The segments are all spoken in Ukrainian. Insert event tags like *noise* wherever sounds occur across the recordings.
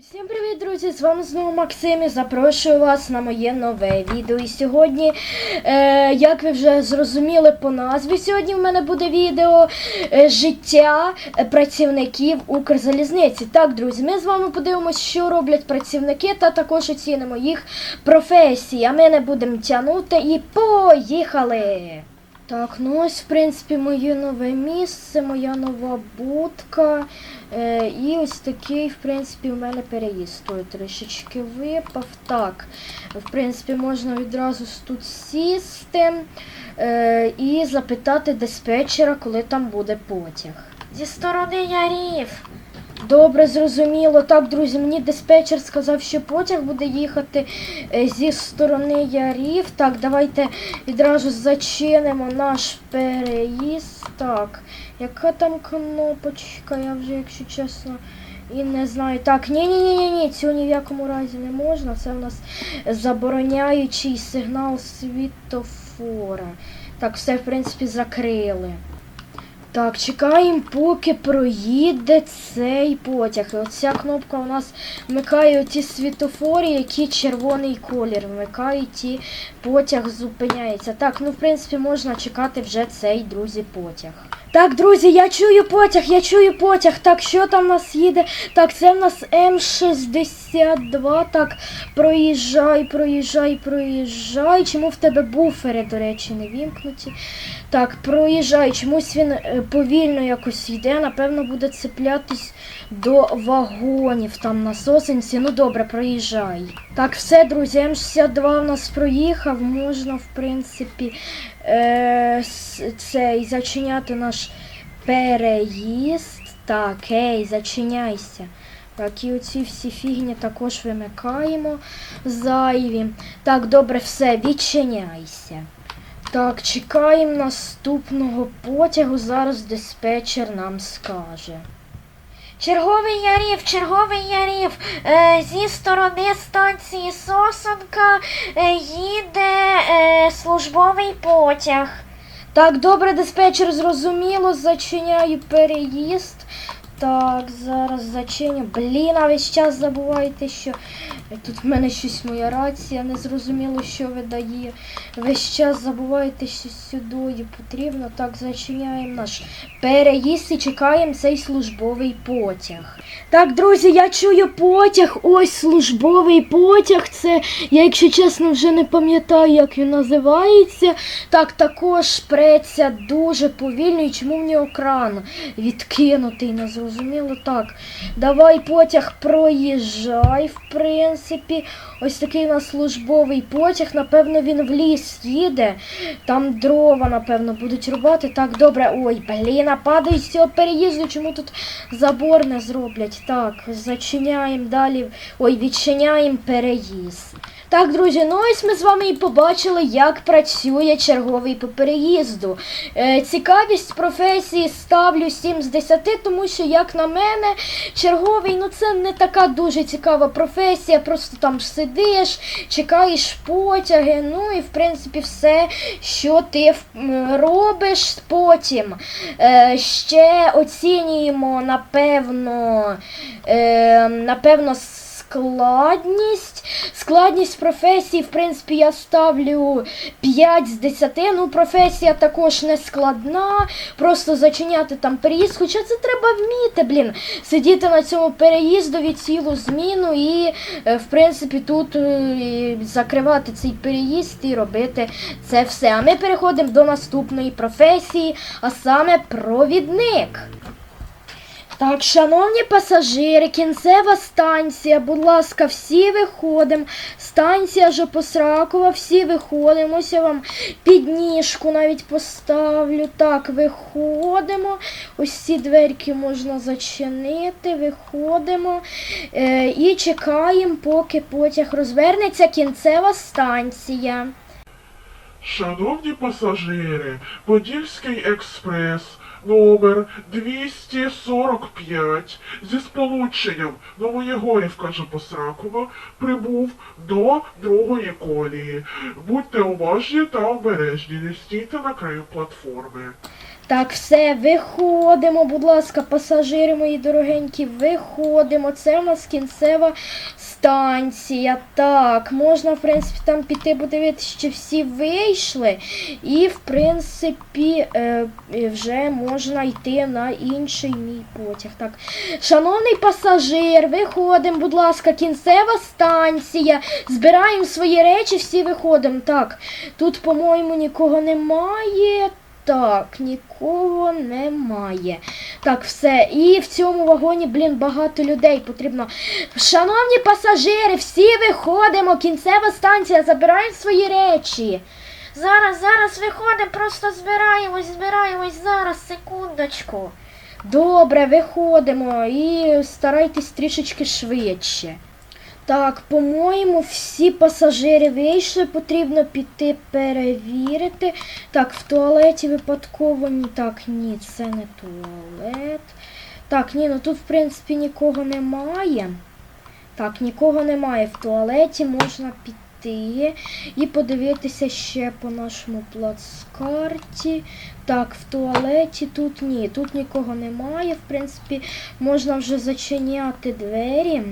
Усім привіт, друзі! З вами знову Максим і запрошую вас на моє нове відео. І сьогодні, е, як ви вже зрозуміли по назві, сьогодні в мене буде відео е, життя працівників Укрзалізниці. Так, друзі, ми з вами подивимося, що роблять працівники, та також оцінимо їх професії. А ми не будемо тягнути і поїхали! Так, ну ось, в принципі, моє нове місце, моя нова будка. Е, і ось такий, в принципі, в мене переїзд той трішечки випав. Так, в принципі, можна відразу тут сісти е, і запитати диспетчера, коли там буде потяг. Зі сторони ярів. Добре, зрозуміло. Так, друзі, мені диспетчер сказав, що потяг буде їхати е, зі сторони ярів. Так, давайте відразу зачинимо наш переїзд. Так, яка там кнопочка, я вже, якщо чесно, і не знаю. Так, ні, ні, ні, ні, ні, цього ні в якому разі не можна. Це в нас забороняючий сигнал світофора. Так, все, в принципі, закрили. Так, чекаємо, поки проїде цей потяг. Оця кнопка у нас вмикає ті світофори, які червоний колір вмикають, і потяг зупиняється. Так, ну в принципі можна чекати вже цей, друзі, потяг. Так, друзі, я чую потяг, я чую потяг. Так, що там у нас їде? Так, це в нас М62. Так, проїжджай, проїжджай, проїжджай. Чому в тебе буфери, до речі, не вімкнуті? Так, проїжджай. Чомусь він е, повільно якось йде. Напевно, буде цеплятись до вагонів там на сосенці. Ну добре, проїжджай. Так, все, друзі, М62 у нас проїхав. Можна, в принципі, е, цей зачиняти наш переїзд. Так, ей, зачиняйся. Так, і оці всі фігні також вимикаємо зайві. Так, добре, все, відчиняйся. Так, чекаємо наступного потягу. Зараз диспетчер нам скаже. Черговий ярів, черговий ярів. Е, зі сторони станції Сосенка е, їде е, службовий потяг. Так, добре, диспетчер, зрозуміло, зачиняю переїзд. Так, зараз зачиню. Блін, а весь час забувайте, що тут в мене щось моя рація, не зрозуміло, що видає. Весь час забувайте, що сюди потрібно. Так, зачиняємо наш переїзд і чекаємо цей службовий потяг. Так, друзі, я чую потяг. Ось службовий потяг. Це, я, якщо чесно, вже не пам'ятаю, як він називається. Так, також преться дуже повільно. І чому в нього кран відкинутий, не зрозуміло. Так, давай потяг проїжджай, в принципі. Ось такий у нас службовий потяг. Напевно, він в ліс їде. Там дрова, напевно, будуть рубати. Так, добре. Ой, блін, падаю з цього переїзду. Чому тут забор не зроблять? Так, зачиняємо далі. Ой, відчиняємо переїзд. Так, друзі, ну ось ми з вами і побачили, як працює черговий по переїзду. Е, цікавість професії ставлю 7 з 10, тому що, як на мене, черговий, ну це не така дуже цікава професія, просто там сидиш, чекаєш потяги, ну і в принципі все, що ти робиш потім. Е, ще оцінюємо, напевно, е, напевно, складність. Складність професії, в принципі, я ставлю 5 з 10. Ну, професія також не складна. Просто зачиняти там переїзд. Хоча це треба вміти, блін. Сидіти на цьому переїздові цілу зміну і, е, в принципі, тут е, закривати цей переїзд і робити це все. А ми переходимо до наступної професії, а саме провідник. Так, шановні пасажири, кінцева станція, будь ласка, всі виходимо. Станція Жопосракова, всі виходимо. Ось я вам підніжку навіть поставлю. Так, виходимо. Ось ці дверки можна зачинити. Виходимо е, і чекаємо, поки потяг розвернеться. Кінцева станція. Шановні пасажири, Подільський експрес номер 245 зі сполученням Новоєгорівка Жопосракова прибув до другої колії. Будьте уважні та обережні, не стійте на краю платформи. Так, все, виходимо, будь ласка, пасажири мої дорогенькі, виходимо. Це у нас кінцева станція. Так, можна, в принципі, там піти подивитися, чи всі вийшли. І, в принципі, е, вже можна йти на інший мій потяг. Так, шановний пасажир, виходимо, будь ласка, кінцева станція. Збираємо свої речі, всі виходимо. Так, тут, по-моєму, нікого немає. Так, нікого немає. Так, все. І в цьому вагоні, блін, багато людей потрібно. Шановні пасажири, всі виходимо. Кінцева станція, забираємо свої речі. Зараз, зараз виходимо, просто збираємось, збираємось зараз, секундочку. Добре, виходимо і старайтесь трішечки швидше. Так, по-моєму, всі пасажири вийшли, потрібно піти перевірити. Так, в туалеті випадково ні. Так, ні, це не туалет. Так, ні, ну тут, в принципі, нікого немає. Так, нікого немає в туалеті, можна піти і подивитися ще по нашому плацкарті. Так, в туалеті тут ні, тут нікого немає. В принципі, можна вже зачиняти двері.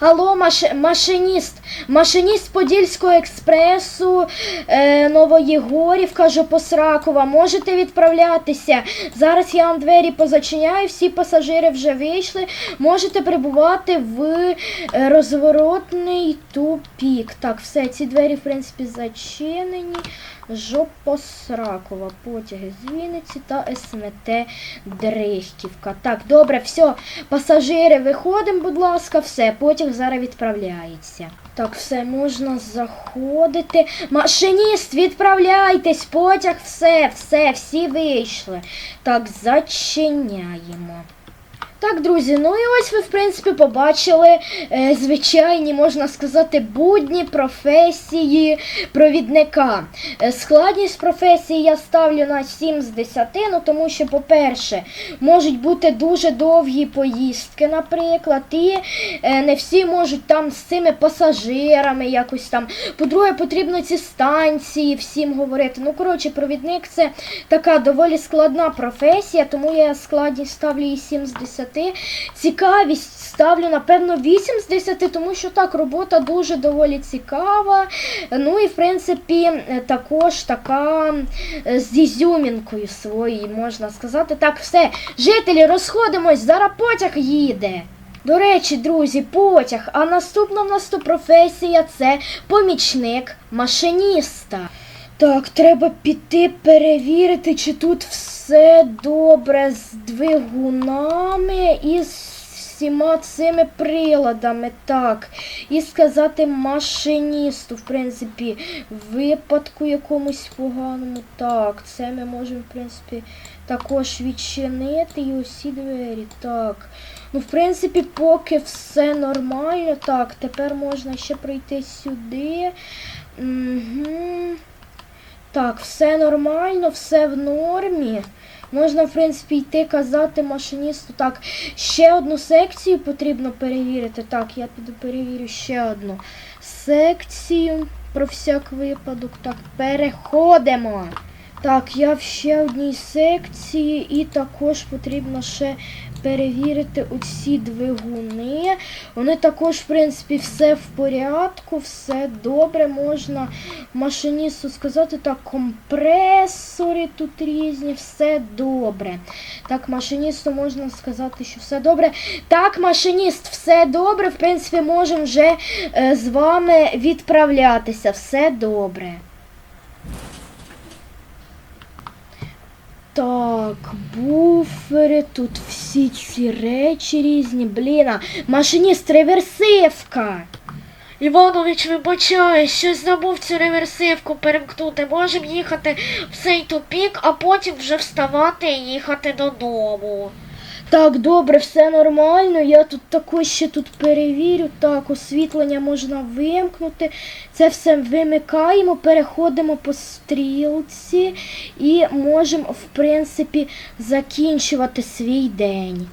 Алло, маш... машиніст, машиніст Подільського експресу е, Новоєгорівка, Жопосракова. Можете відправлятися. Зараз я вам двері позачиняю, всі пасажири вже вийшли. Можете прибувати в е, розворотний тупік. Так, все, ці двері, в принципі, зачинені. Жопосракова, потяги з Вінниці та СМТ Дрихтівка. Так, добре, все, пасажири, виходимо, будь ласка, все, потяг зараз відправляється. Так, все, можна заходити. Машиніст, відправляйтесь, потяг, все, все, всі вийшли. Так, зачиняємо. Так, друзі, ну і ось ви, в принципі, побачили е, звичайні, можна сказати, будні професії провідника. Е, складність професії я ставлю на 7 з 10, ну тому що, по-перше, можуть бути дуже довгі поїздки, наприклад, і е, не всі можуть там з цими пасажирами якось там. По-друге, потрібно ці станції всім говорити. Ну, коротше, провідник це така доволі складна професія, тому я складність ставлю їй 7 з 10. Цікавість ставлю, напевно, 8 з 10, тому що так, робота дуже доволі цікава. Ну і в принципі е, також така е, з ізюмінкою своєю, можна сказати. Так, все, жителі, розходимось, зараз потяг їде. До речі, друзі, потяг. А наступна в нас професія це помічник машиніста. Так, треба піти перевірити, чи тут все добре з двигунами і з всіма цими приладами. Так. І сказати машиністу, в принципі, випадку якомусь поганому. Так, це ми можемо, в принципі, також відчинити і усі двері. Так. Ну, в принципі, поки все нормально. Так, тепер можна ще пройти сюди. Угу. Так, все нормально, все в нормі. Можна, в принципі, йти казати машиністу. Так, ще одну секцію потрібно перевірити. Так, я піду перевірю ще одну секцію про всяк випадок. Так, переходимо. Так, я в ще одній секції і також потрібно ще перевірити оці двигуни. Вони також, в принципі, все в порядку, все добре. Можна машиністу сказати, так, компресори тут різні, все добре. Так, машиністу можна сказати, що все добре. Так, машиніст, все добре. В принципі, можемо вже е, з вами відправлятися. Все добре. Так, буфери, тут всі ці речі різні. Блін, машиніст реверсивка. Іванович, вибачаю, щось забув цю реверсивку перемкнути. Можемо їхати в цей тупік, а потім вже вставати і їхати додому. Так, добре, все нормально. Я тут також ще тут перевірю. Так, освітлення можна вимкнути. Це все вимикаємо, переходимо по стрілці і можемо, в принципі, закінчувати свій день.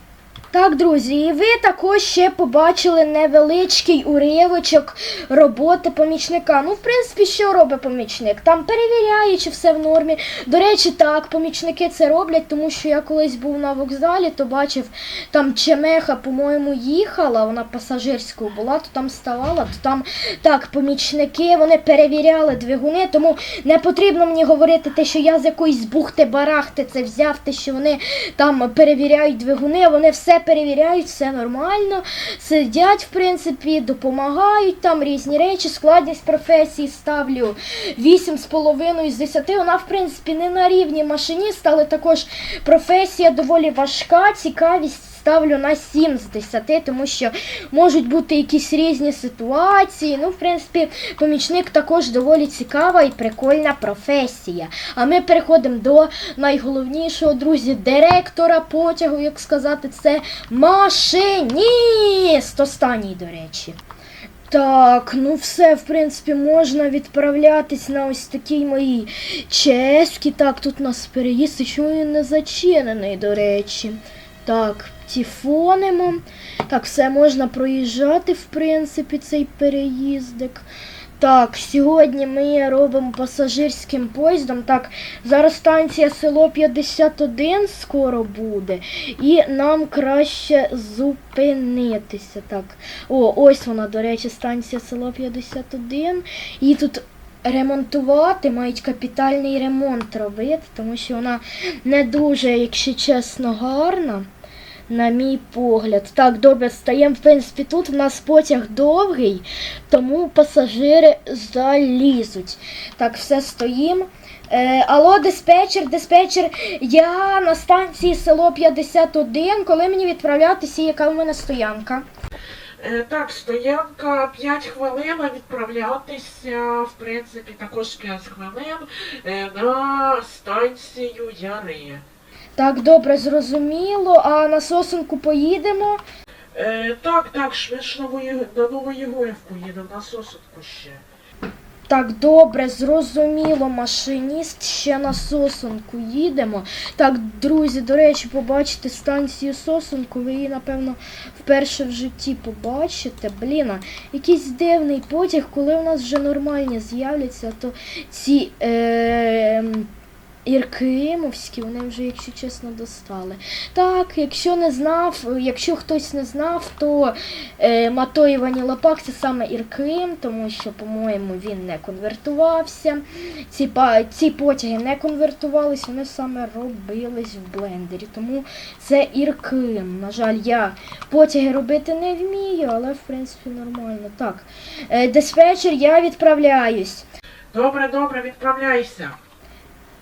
Так, друзі, і ви також ще побачили невеличкий уривочок роботи помічника. Ну, в принципі, що робить помічник? Там перевіряє, чи все в нормі. До речі, так, помічники це роблять, тому що я колись був на вокзалі, то бачив, там Чемеха, по-моєму, їхала, вона пасажирською була, то там ставала, то там так, помічники вони перевіряли двигуни, тому не потрібно мені говорити те, що я з якоїсь бухти барахти це взяв, те, що вони там перевіряють двигуни, вони все перевіряють, все нормально. Сидять, в принципі, допомагають там різні речі. Складність професії ставлю 8,5 з 10. Вона, в принципі, не на рівні машиніста, але також професія доволі важка, цікавість. Ставлю на 7 з 10, тому що можуть бути якісь різні ситуації. Ну, в принципі, помічник також доволі цікава і прикольна професія. А ми переходимо до найголовнішого, друзі, директора потягу, як сказати, це машиніст. Останній, до речі. Так, ну все, в принципі, можна відправлятись на ось такій моїй чеській. Так, тут у нас переїзд, і чому він не зачинений, до речі. Так, тіфонимо. Так, все можна проїжджати, в принципі, цей переїздик. Так, сьогодні ми робимо пасажирським поїздом. Так, зараз станція село 51 скоро буде. І нам краще зупинитися. Так. О, ось вона, до речі, станція село 51. І тут ремонтувати, мають капітальний ремонт робити, тому що вона не дуже, якщо чесно, гарна. На мій погляд. Так, добре, стаємо, в принципі, тут в нас потяг довгий, тому пасажири залізуть. Так, все стоїмо. Е, алло, диспетчер, диспетчер, я на станції село 51. Коли мені відправлятися, яка в мене стоянка? Е, Так, стоянка 5 хвилин, відправлятися, в принципі, також 5 хвилин е, на станцію Яри. Так, добре, зрозуміло. А на сосенку поїдемо. Е, Так, так, швидше до Новоєгорівку їдемо, на сосудку ще. Так, добре, зрозуміло, машиніст ще на сосонку їдемо. Так, друзі, до речі, побачите станцію сосонку, ви її, напевно, вперше в житті побачите. Блін, якийсь дивний потяг, коли у нас вже нормальні з'являться, то ці е, Іркимовські, вони вже, якщо чесно, достали. Так, якщо не знав, якщо хтось не знав, то е, Матоївані Лопак це саме Ірким, тому що, по-моєму, він не конвертувався. Ці, ці потяги не конвертувалися, вони саме робились в блендері. Тому це Ірким. На жаль, я потяги робити не вмію, але в принципі нормально. Так. Е, диспетчер, я відправляюсь. Добре, добре, відправляйся.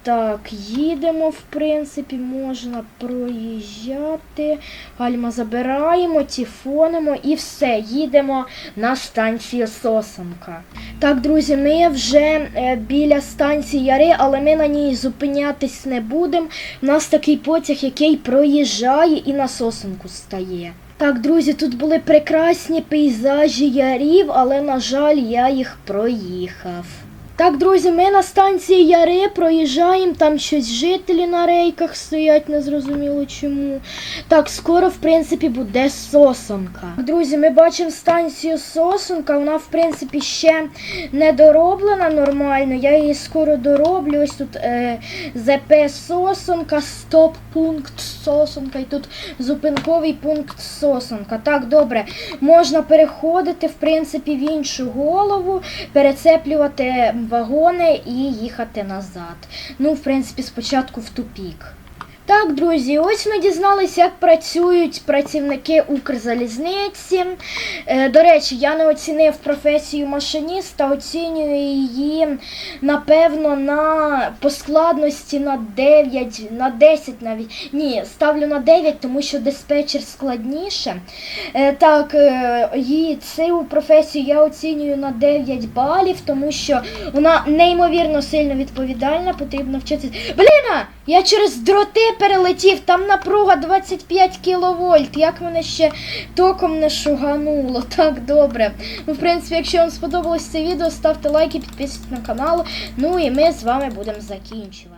Так, їдемо, в принципі, можна проїжджати. Гальма забираємо, тіфонимо і все, їдемо на станцію Сосонка. Так, друзі, ми вже е, біля станції Яри, але ми на ній зупинятись не будемо. У нас такий потяг, який проїжджає і на Сосонку стає. Так, друзі, тут були прекрасні пейзажі ярів, але, на жаль, я їх проїхав. Так, друзі, ми на станції Яри проїжджаємо, там щось жителі на рейках стоять, незрозуміло чому. Так, скоро, в принципі, буде сосонка. Друзі, ми бачимо станцію Сосонка, вона, в принципі, ще не дороблена нормально. Я її скоро дороблю. Ось тут е, ЗП Сосонка, стоп-пункт Сосонка і тут зупинковий пункт Сосонка. Так, добре, можна переходити, в принципі, в іншу голову, перецеплювати вагони і їхати назад. Ну, в принципі, спочатку в тупік. Так, друзі, ось ми дізналися, як працюють працівники Укрзалізниці. Е, до речі, я не оцінив професію машиніста, оцінюю її, напевно, на по складності на 9, на 10 навіть. Ні, ставлю на 9, тому що диспетчер складніше. Е, так, е, її цю професію я оцінюю на 9 балів, тому що вона неймовірно сильно відповідальна, потрібно вчитися. Бліна! Я через дроти перелетів, там напруга 25 кВт. Як мене ще током не шугануло. *laughs* Так, добре. Ну, в принципі, якщо вам сподобалось це відео, ставте лайки, підписуйтесь на канал. Ну і ми з вами будемо закінчувати.